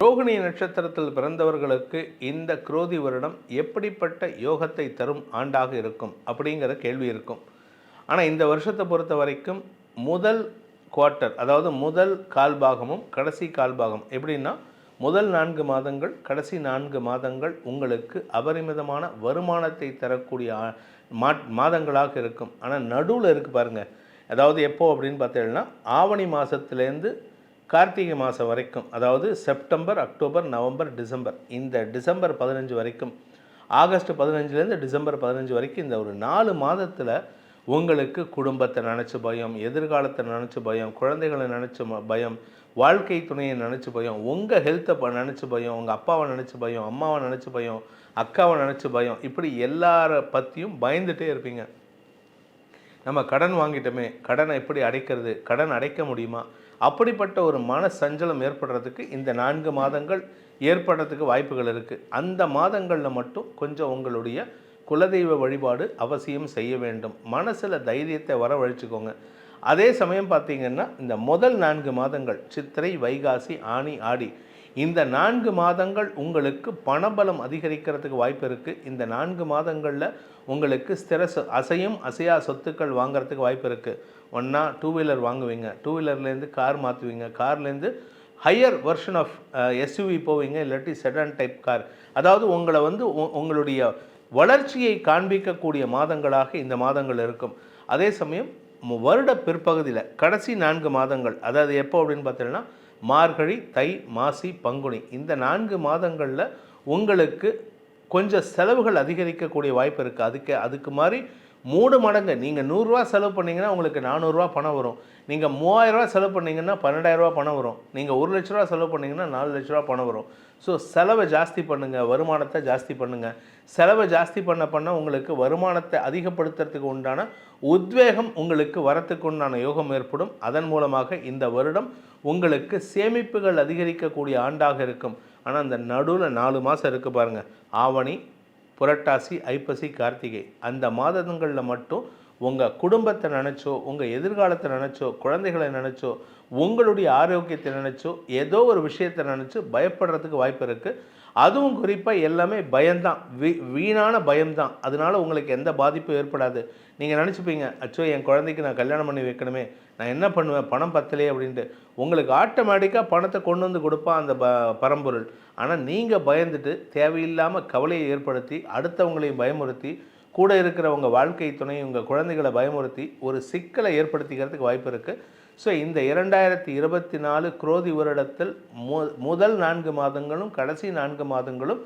ரோகிணி நட்சத்திரத்தில் பிறந்தவர்களுக்கு இந்த குரோதி வருடம் எப்படிப்பட்ட யோகத்தை தரும் ஆண்டாக இருக்கும் அப்படிங்கிற கேள்வி இருக்கும். ஆனால் இந்த வருஷத்தை பொறுத்த வரைக்கும் முதல் குவார்ட்டர் அதாவது முதல் கால்பாகமும் கடைசி கால்பாகம் எப்படின்னா முதல் நான்கு மாதங்கள் கடைசி நான்கு மாதங்கள் உங்களுக்கு அபரிமிதமான வருமானத்தை தரக்கூடிய மா- மாதங்களாக இருக்கும். ஆனால் நடுவில் இருக்குது பாருங்கள் அதாவது எப்போ அப்படின்னு பார்த்தீங்கன்னா ஆவணி மாதத்துலேருந்து கார்த்திகை மாதம் வரைக்கும் அதாவது செப்டம்பர் அக்டோபர் நவம்பர் டிசம்பர் இந்த டிசம்பர் பதினஞ்சு வரைக்கும் ஆகஸ்ட் பதினஞ்சுலேருந்து டிசம்பர் பதினஞ்சு வரைக்கும் இந்த ஒரு நாலு மாதத்தில் உங்களுக்கு குடும்பத்தை நினச்ச பயம் எதிர்காலத்தை நினச்ச பயம் குழந்தைகளை நினச்ச ம- பயம் வாழ்க்கை துணையை நினச்ச பயம் உங்கள் ஹெல்த்தை ப நினச்ச பயம் உங்கள் அப்பாவை நினச்ச பயம் அம்மாவை நினச்ச பயம் அக்காவை நினச்ச பயம் இப்படி எல்லார பற்றியும் பயந்துட்டே இருப்பீங்க. நம்ம கடன் வாங்கிட்டோமே கடனை எப்படி அடைக்கிறது கடன் அடைக்க முடியுமா? அப்படிப்பட்ட ஒரு மன சஞ்சலம் ஏற்படுறதுக்கு இந்த நான்கு மாதங்கள் ஏற்படுறதுக்கு வாய்ப்புகள் இருக்குது அந்த மாதங்களில் மட்டும் கொஞ்சம் உங்களுடைய குலதெய்வ வழிபாடு அவசியம் செய்ய வேண்டும். மனசில் தைரியத்தை வரவழைச்சிக்கோங்க. அதே சமயம் பார்த்தீங்கன்னா இந்த முதல் நான்கு மாதங்கள் சித்திரை வைகாசி ஆனி ஆடி இந்த நான்கு மாதங்கள் உங்களுக்கு பணபலம் அதிகரிக்கிறதுக்கு வாய்ப்பு இருக்குது இந்த நான்கு மாதங்களில் உங்களுக்கு ஸ்திர அசையும் அசையா சொத்துக்கள் வாங்குறதுக்கு வாய்ப்பு இருக்குது ஒன்றா டூ வீலர் வாங்குவீங்க. டூ வீலர்லேருந்து கார் மாற்றுவீங்க கார்லேருந்து ஹையர் வெர்ஷன் ஆஃப் எஸ்யூவி போவீங்க இல்லாட்டி செடான் டைப் கார் அதாவது உங்களை வந்து உ- உங்களுடைய வளர்ச்சியை காண்பிக்கக்கூடிய மாதங்களாக இந்த மாதங்கள் இருக்கும். அதே சமயம் வருட பிற்பகுதியில் கடைசி நான்கு மாதங்கள் அதாவது எப்போ அப்படின்னு பார்த்தீங்கன்னா மார்கழி தை மாசி பங்குனி. இந்த நான்கு மாதங்களில் உங்களுக்கு கொஞ்சம் செலவுகள் அதிகரிக்கக்கூடிய வாய்ப்பு இருக்குது அதுக்கு அதுக்கு மாதிரி மூணு மடங்கு. நீங்கள் நூறுரூவா செலவு பண்ணீங்கன்னா உங்களுக்கு நானூறுரூவா பணம் வரும். நீங்கள் மூவாயிரரூவா செலவு பண்ணீங்கன்னா பன்னெண்டாயிரரூவா பணம் வரும். நீங்கள் ஒரு லட்ச ரூபா செலவு பண்ணிங்கன்னா நாலு லட்ச ரூபா பணம் வரும். ஸோ செலவை ஜாஸ்தி பண்ணுங்கள் வருமானத்தை ஜாஸ்தி பண்ணுங்கள் செலவை ஜாஸ்தி பண்ண பண்ண உங்களுக்கு வருமானத்தை அதிகப்படுத்துறதுக்கு உண்டான உத்வேகம் உங்களுக்கு வரத்துக்கு உண்டான யோகம் ஏற்படும். அதன் மூலமாக இந்த வருடம் உங்களுக்கு சேமிப்புகள் அதிகரிக்கக்கூடிய ஆண்டாக இருக்கும். ஆனால் அந்த நடுவில் நாலு மாதம் இருக்குது பாருங்கள் ஆவணி புரட்டாசி ஐப்பசி கார்த்திகை. அந்த மாதங்களில் மட்டும் உங்கள் குடும்பத்தை நினச்சோ உங்கள் எதிர்காலத்தை நினச்சோ குழந்தைகளை நினச்சோ உங்களுடைய ஆரோக்கியத்தை நினச்சோ ஏதோ ஒரு விஷயத்தை நினச்சி பயப்படுறதுக்கு வாய்ப்பு இருக்குது அதுவும் குறிப்பாக எல்லாமே பயம்தான். வீ வீணான பயம்தான். அதனால உங்களுக்கு எந்த பாதிப்பும் ஏற்படாது. நீங்கள் நினச்சிப்பீங்க அச்சோ என் குழந்தைக்கு நான் கல்யாணம் பண்ணி வைக்கணுமே. நான் என்ன பண்ணுவேன்? பணம் பத்தலையே அப்படின்ட்டு. உங்களுக்கு ஆட்டோமேட்டிக்காக பணத்தை கொண்டு வந்து கொடுப்பான் அந்த ப பரம்பொருள். ஆனால் நீங்கள் பயந்துட்டு தேவையில்லாமல் கவலையை ஏற்படுத்தி அடுத்தவங்களையும் பயமுறுத்தி கூட இருக்கிறவங்க வாழ்க்கை துணை உங்கள் குழந்தைகளை பயமுறுத்தி ஒரு சிக்கலை ஏற்படுத்திக்கிறதுக்கு வாய்ப்பு இருக்குது ஸோ இந்த இரண்டாயிரத்தி இருபத்தி நாலு குரோதி வருடத்தில் மு முதல் நான்கு மாதங்களும் கடைசி நான்கு மாதங்களும்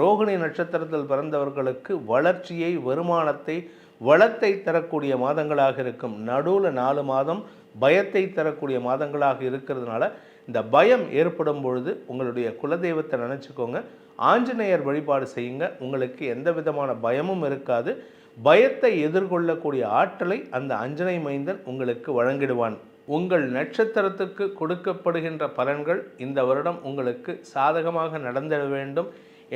ரோகிணி நட்சத்திரத்தில் பிறந்தவர்களுக்கு வளர்ச்சியை வருமானத்தை வளத்தை தரக்கூடிய மாதங்களாக இருக்கும். நடுவில் நாலு மாதம் பயத்தை தரக்கூடிய மாதங்களாக இருக்கிறதுனால இந்த பயம் ஏற்படும் பொழுது உங்களுடைய குலதெய்வத்தை நினச்சிக்கோங்க. ஆஞ்சநேயர் வழிபாடு செய்யுங்க. உங்களுக்கு எந்த விதமான பயமும் இருக்காது. பயத்தை எதிர்கொள்ளக்கூடிய ஆற்றலை அந்த அஞ்சனை மைந்தன் உங்களுக்கு வழங்கிடுவான். உங்கள் நட்சத்திரத்துக்கு கொடுக்கப்படுகின்ற பலன்கள் இந்த வருடம் உங்களுக்கு சாதகமாக நடந்திட வேண்டும்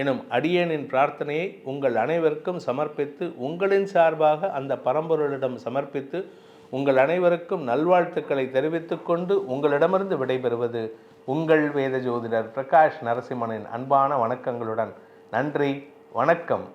எனும் அடியேனின் பிரார்த்தனையை உங்கள் அனைவருக்கும் சமர்ப்பித்து உங்களின் சார்பாக அந்த பரம்பொருளிடம் சமர்ப்பித்து உங்கள் அனைவருக்கும் நல்வாழ்த்துக்களை தெரிவித்துக் கொண்டு உங்களிடமிருந்து விடைபெறுவது உங்கள் வேத ஜோதிடர் பிரகாஷ் நரசிம்மனின் அன்பான வணக்கங்களுடன். நன்றி வணக்கம்.